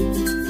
Thank you.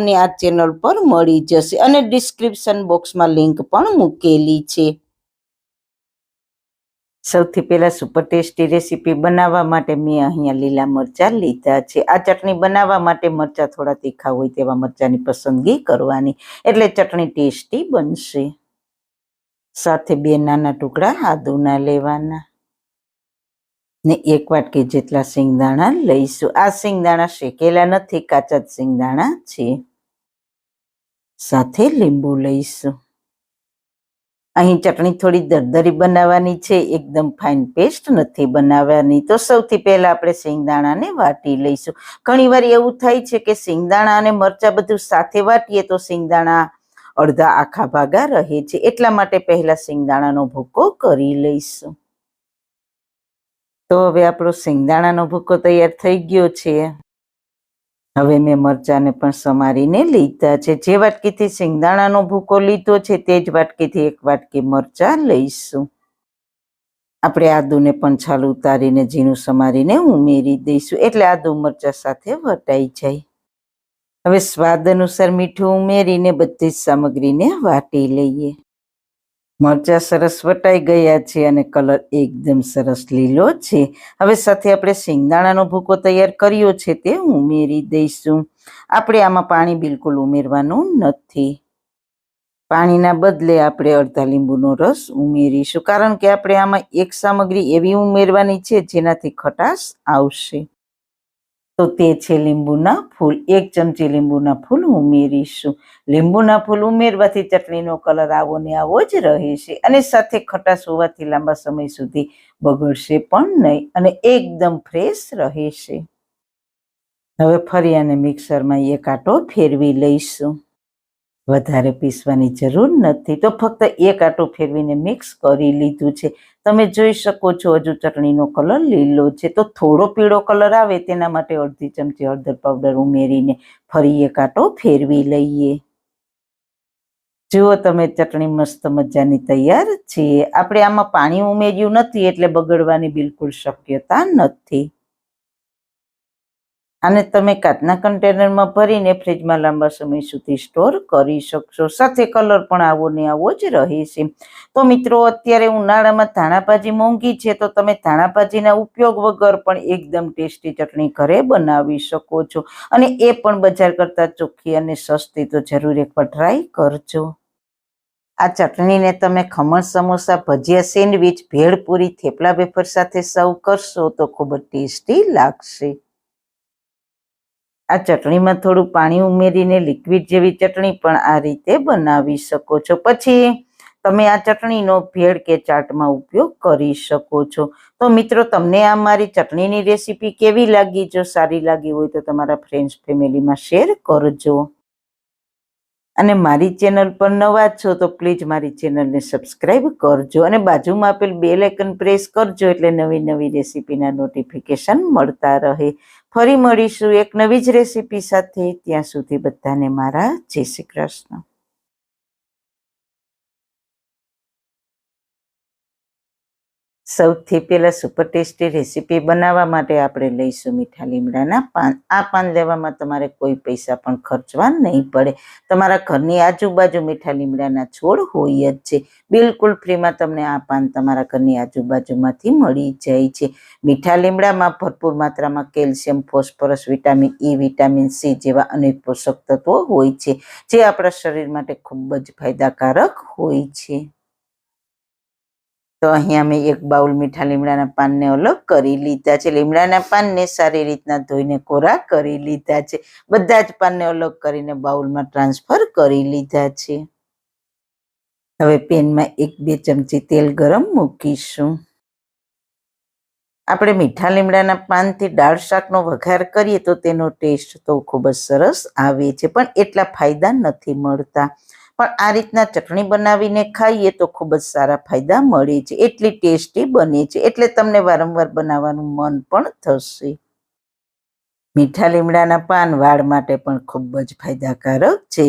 તમને આ channel પર મળી જશે અને ડિસ્ક્રિપ્શન બોક્સમાં લિંક પણ મૂકેલી છે. સૌથી પહેલા સુપર ટેસ્ટી રેસીપી બનાવવા માટે મેં અહીંયા લીલા મરચાં લીધા છે. આ ચટણી બનાવવા માટે મરચાં થોડા તીખા હોય તેવા મરચાંની પસંદગી કરવાની. એટલે ચટણી ટેસ્ટી બનશે. સાથે બે નાના ટુકડા આદુના લેવાના. ને એક વાટકી જેટલા સિંગદાણા લઈશું. આ સિંગદાણા શેકેલા નથી, કાચા જ સિંગદાણા છે. સાથે લીંબુ લઈશું. અહીં ચટણી થોડી દરદરી બનાવવાની છે, એકદમ ફાઇન પેસ્ટ નથી બનાવવાની. તો સૌથી પહેલાં આપણે સિંગદાણાને વાટી લઈશું. ઘણીવાર એવું થાય છે કે સિંગદાણા અને મરચાં બધું સાથે વાટીએ તો સિંગદાણા અડધા આખા ભાગા રહે છે. એટલા માટે પહેલાં સિંગદાણાનો ભૂકો કરી લઈશું. તો હવે આપણો સિંગદાણાનો ભૂકો તૈયાર થઈ ગયો છે. હવે મેં મરચાને પણ સમારીને લીધા છે. જે વાટકીથી સિંગદાણાનો ભૂકો લીધો છે, તે જ વાટકીથી એક વાટકી મરચા લઈશું. આપણે આદુને પણ છાલ ઉતારીને ઝીણું સમારીને ઉમેરી દઈશું, એટલે આદુ મરચા સાથે વટાઈ જાય. હવે સ્વાદ અનુસાર મીઠું ઉમેરીને બધી જ સામગ્રીને વાટી લઈએ. મરચા સરસ વટાઈ ગયા છે અને કલર એકદમ સરસ લીલો છે. હવે સાથે આપણે શિંગદાણાનો ભૂકો તૈયાર કર્યો છે તે ઉમેરી દઈશું. આપણે આમાં પાણી બિલકુલ ઉમેરવાનું નથી. પાણીના બદલે આપણે અડધા લીંબુનો રસ ઉમેરીશું. કારણ કે આપણે આમાં એક સામગ્રી એવી ઉમેરવાની છે જેનાથી ખટાશ આવશે. તો તે છે લીંબુના ફૂલ. એક ચમચી લીંબુના ફૂલ ઉમેરીશું. લીંબુના ફૂલ ઉમેરવાથી ચટણીનો કલર આવો ને આવો જ રહેશે અને સાથે ખટાશ હોવાથી લાંબા સમય સુધી બગડશે પણ નહીં અને એકદમ ફ્રેશ રહેશે. હવે ફરી આને મિક્સરમાં એક આટો ફેરવી લઈશું. વધારે પીસવાની જરૂર નથી. તો ફક્ત એક આટો ફેરવીને મિક્સ કરી લીધું છે. તમે જોઈ શકો છો હજુ ચટણીનો કલર લીલો છે. તો થોડો પીળો કલર આવે તેના માટે અડધી ચમચી હળદર પાવડર ઉમેરીને ફરી એક આટો ફેરવી લઈએ. જુઓ તમે ચટણી મસ્ત મજાની તૈયાર છે. આપણે આમાં પાણી ઉમેર્યું નથી એટલે બગડવાની બિલકુલ શક્યતા નથી. આને તમે કાચના કન્ટેનરમાં ભરીને ફ્રીજમાં લાંબા સમય સુધી સ્ટોર કરી શકશો. સાથે કલર પણ આવો ને આવો જ રહે છે તો મિત્રો, અત્યારે ઉનાળામાં ધાણાભાજી મોંઘી છે, તો તમે ધાણાભાજીના ઉપયોગ વગર પણ એકદમ ટેસ્ટી ચટણી ઘરે બનાવી શકો છો. અને એ પણ બજાર કરતાં ચોખ્ખી અને સસ્તી, તો જરૂર એકવાર ટ્રાય કરજો. આ ચટણીને તમે ખમણ, સમોસા, ભજીયા, સેન્ડવિચ ભેળપૂરી થેપલા વેફર સાથે સર્વ કરશો તો ખૂબ ટેસ્ટી લાગશે. આ ચટણીમાં થોડું પાણી ઉમેરીને લિક્વિડ જેવી ચટણી પણ આ રીતે બનાવી શકો છો. પછી તમે આ ચટણીનો ભેળ કે ચાટમાં ઉપયોગ કરી શકો છો. તો મિત્રો, તમને આ મારી ચટણીની રેસીપી કેવી લાગી? જો સારી લાગી હોય તો તમારા ફ્રેન્ડ્સ ફેમિલીમાં શેર કરજો. અને મારી ચેનલ પર નવા છો તો પ્લીઝ મારી ચેનલને સબસ્ક્રાઈબ કરજો અને બાજુમાં આપેલ બેલ આઇકન પ્રેસ કરજો એટલે નવી નવી રેસીપીના નોટિફિકેશન મળતા રહે. ફરી મળીશું એક નવી જ રેસીપી સાથે. ત્યાં સુધી બધાને મારા જય શ્રી કૃષ્ણ. સૌથી પહેલાં સુપર ટેસ્ટી રેસીપી બનાવવા માટે આપણે લઈશું મીઠા લીમડાના પાન. આ પાન લેવામાં તમારે કોઈ પૈસા પણ ખર્ચવા નહીં પડે. તમારા ઘરની આજુબાજુ મીઠા લીમડાના છોડ હોય જ છે. બિલકુલ ફ્રીમાં તમને આ પાન તમારા ઘરની આજુબાજુમાંથી મળી જાય છે. મીઠા લીમડામાં ભરપૂર માત્રામાં calcium, phosphorus, vitamin E vitamin C જેવા અનેક પોષક તત્વો હોય છે, જે આપણા શરીર માટે ખૂબ જ ફાયદાકારક હોય છે. તો અહીંયા મેં એક બાઉલ મીઠા લીમડાના પાનને અલગ કરી લીધા છે. લીમડાના પાનને સારી રીતના ધોઈને કોરા કરી લીધા છે. બધા જ પાનને અલગ કરીને બાઉલમાં ટ્રાન્સફર કરી લીધા છે. હવે પેનમાં એક બે ચમચી તેલ ગરમ મૂકીશું. આપણે મીઠા લીમડાના પાનથી દાળ શાકનો વઘાર કરીએ તો તેનો ટેસ્ટ તો ખૂબ જ સરસ આવે છે, પણ એટલા ફાયદા નથી મળતા. પણ આ રીતના ચટણી બનાવીને ખાઈએ તો ખૂબ જ સારા ફાયદા મળે છે. એટલી ટેસ્ટી બને છે. એટલે તમને વારંવાર બનાવવાનું મન પણ થશે. મીઠા લીમડાના પાન વાળ માટે પણ ખૂબ જ ફાયદાકારક છે.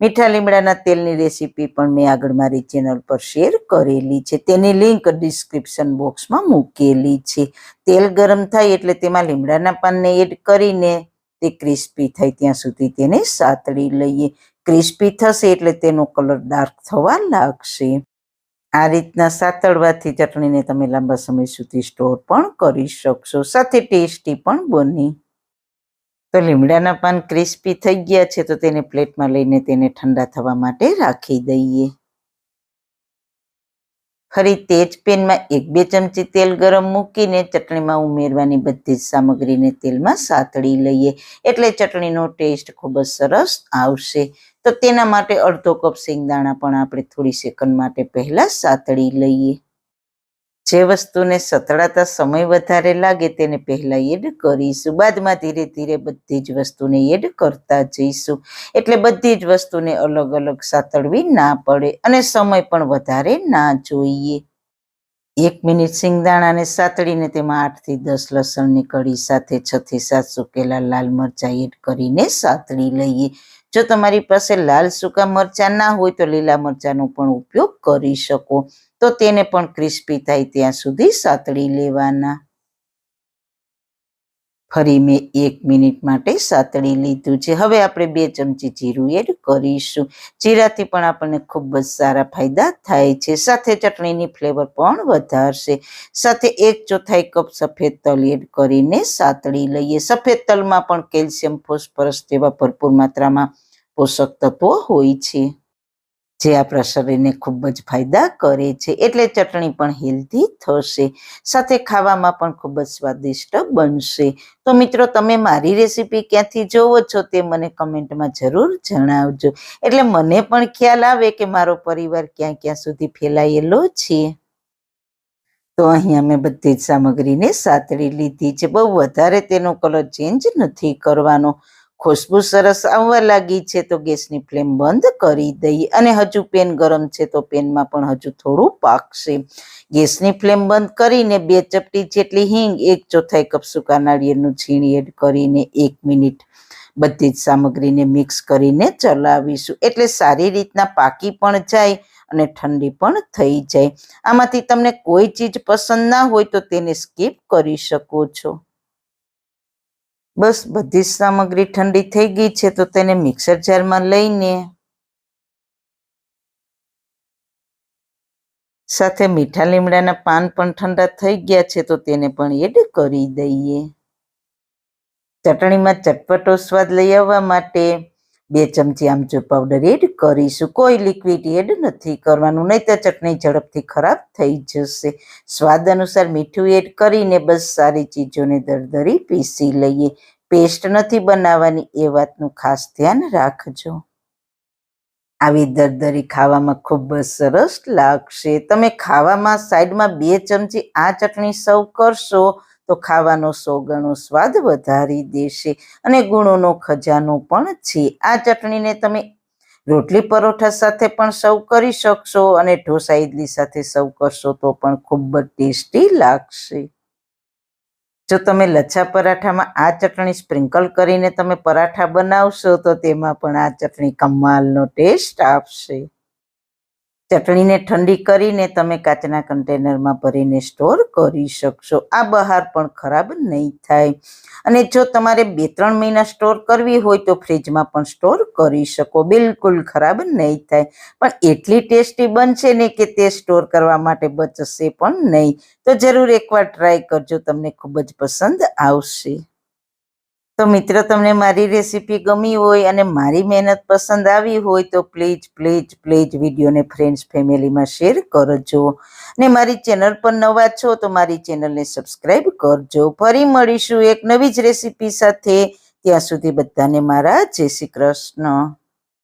મીઠા લીમડાના તેલની રેસીપી પણ મેં આગળ મારી ચેનલ પર શેર કરેલી છે. તેની લિંક ડિસ્ક્રિપ્શન બોક્સમાં મૂકેલી છે. તેલ ગરમ થાય એટલે તેમાં લીમડાના પાનને એડ કરીને તે ક્રિસ્પી થાય. ત્યાં સુધી તેને સાતળી લઈએ. ક્રિસ્પી થશે એટલે તેનો કલર ડાર્ક થવા લાગશે. આ રીતના સાતળવાથી ચટણીને તમે લાંબા સમય સુધી સ્ટોર પણ કરી શકશો. સાથે ટેસ્ટી પણ બની. તો લીમડાના પાન ક્રિસ્પી થઈ ગયા છે તો તેને પ્લેટમાં લઈને તેને ઠંડા થવા માટે રાખી દઈએ. ફરી તેજ પેનમાં એક બે ચમચી તેલ ગરમ મૂકીને ચટણીમાં ઉમેરવાની બધી જ સામગ્રીને તેલમાં સાતળી લઈએ. એટલે ચટણીનો ટેસ્ટ ખૂબ જ સરસ આવશે. તો તેના માટે અડધો કપ સિંગદાણા પણ આપણે થોડી સેકન્ડ માટે પહેલા સાતળી લઈએ. જે વસ્તુને સતળાતા સમય વધારે લાગે તેને પહેલાં એડ કરીશું. બાદમાં ધીરે ધીરે બધી જ વસ્તુને એડ કરતા જઈશું. એટલે બધી જ વસ્તુને અલગ અલગ સાતળવી ના પડે અને સમય પણ વધારે ના જોઈએ. એક મિનિટ સિંગદાણાને સાતળીને તેમાં આઠથી દસ લસણની કળી સાથે છથી સાત સુકેલા લાલ મરચાં એડ કરીને સાતળી લઈએ. જો તમારી પાસે લાલ સૂકા મરચાં ના હોય તો લીલા મરચાંનો પણ ઉપયોગ કરી શકો. તો તેને પણ ક્રિસ્પી થાય ત્યાં સુધી સાતળી લેવાના. ફરી મેં એક મિનિટ માટે સાતળી લીધું છે. હવે આપણે બે ચમચી જીરું એડ કરીશું. જીરાથી પણ આપણને ખૂબ જ સારા ફાયદા થાય છે. સાથે ચટણીની ફ્લેવર પણ વધારશે. સાથે એક ચોથાઈ કપ સફેદ તલ એડ કરીને સાતળી લઈએ. સફેદ તલમાં પણ કેલ્શિયમ, ફોસ્ફરસ જેવા ભરપૂર માત્રામાં પોષક તત્વો હોય છે. જે આપણા શરીરને ખૂબ જ ફાયદા કરે છે. એટલે ચટણી પણ હેલ્ધી થશે. સાથે ખાવામાં પણ ખૂબ જ સ્વાદિષ્ટ બનશે. તો મિત્રો, તમે મારી રેસીપી ક્યાંથી જોવો છો તે મને કમેન્ટમાં જરૂર જણાવજો. એટલે મને પણ ખ્યાલ આવે કે મારો પરિવાર ક્યાં ક્યાં સુધી ફેલાયેલો છે. તો અહીંયા મેં બધી જ સામગ્રીને સાતળી લીધી છે. બહુ વધારે તેનો કલર ચેન્જ નથી કરવાનો. ખુશ્બુ સરસ આવવા લાગી છે તો ગેસની ફ્લેમ બંધ કરી દઈએ અને હજુ પેન ગરમ છે તો પેનમાં પણ હજુ થોડું પાકશે. ગેસની ફ્લેમ બંધ કરીને બે ચપટી જેટલી હિંગ, એક ચોથાઈ કપ સૂકા નાળિયેરનું છીણી એડ કરીને એક મિનિટ બધી જ સામગ્રીને મિક્સ કરીને ચલાવીશું. એટલે સારી રીતના પાકી પણ જાય અને ઠંડી પણ થઈ જાય. આમાંથી તમને કોઈ ચીજ પસંદ ના હોય તો તેને સ્કીપ કરી શકો છો. બસ બધી જ સામગ્રી ઠંડી થઈ ગઈ છે તો તેને મિક્સર જારમાં લઈને સાથે મીઠા લીમડાના પાન પણ ઠંડા થઈ ગયા છે તો તેને પણ એડ કરી દઈએ. ચટણીમાં ચટપટો સ્વાદ લઈ આવવા માટે બે ચમચી આમચૂર પાવડર એડ કરીશું. કોઈ લિક્વિડ એડ નથી કરવાનું નહીં તો ચટણી ઝડપથી ખરાબ થઈ જશે. સ્વાદ અનુસાર મીઠું એડ કરીને બસ સારી ચીજોને દરદરી પીસી લઈએ. પેસ્ટ નથી બનાવવાની, એ વાતનું ખાસ ધ્યાન રાખજો. આવી દરદરી ખાવામાં ખૂબ જ સરસ લાગશે. તમે ખાવામાં સાઈડમાં બે ચમચી આ ચટણી સર્વ કરશો તો ખાવાનો સો ગણો સ્વાદ વધારી દેશે અને ગુણોનો ખજાનો પણ છે. આ ચટણીને તમે રોટલી પરોઠા સાથે પણ સર્વ કરી શકશો અને ઢોસા ઇડલી સાથે સર્વ કરશો તો પણ ખૂબ જ ટેસ્ટી લાગશે. જો તમે લચ્છા પરાઠામાં આ ચટણી સ્પ્રિંકલ કરીને તમે પરાઠા બનાવશો તો તેમાં પણ આ ચટણી કમાલનો ટેસ્ટ આપશે. ચટણીને ઠંડી કરીને તમે કાચના કન્ટેનરમાં ભરીને સ્ટોર કરી શકશો. આ બહાર પણ ખરાબ નહીં થાય. અને જો તમારે બે ત્રણ મહિના સ્ટોર કરવી હોય તો ફ્રીજમાં પણ સ્ટોર કરી શકો. બિલકુલ ખરાબ નહીં થાય. પણ એટલી ટેસ્ટી બનશે ને કે તે સ્ટોર કરવા માટે બચશે પણ નહીં. તો જરૂર એકવાર ટ્રાય કરજો. તમને ખૂબ જ પસંદ આવશે. તો મિત્રો, તમને મારી રેસીપી ગમી હોય અને મારી મહેનત પસંદ આવી હોય, તો પ્લીઝ પ્લીઝ પ્લીઝ વિડીયોને ફ્રેન્ડ્સ ફેમિલીમાં શેર કરજો. ને મારી ચેનલ પર નવા છો, તો મારી ચેનલને સબસ્ક્રાઈબ કરજો. ફરી મળીશું એક નવી જ રેસીપી સાથે. ત્યાં સુધી બધાને મારા જય શ્રી કૃષ્ણ.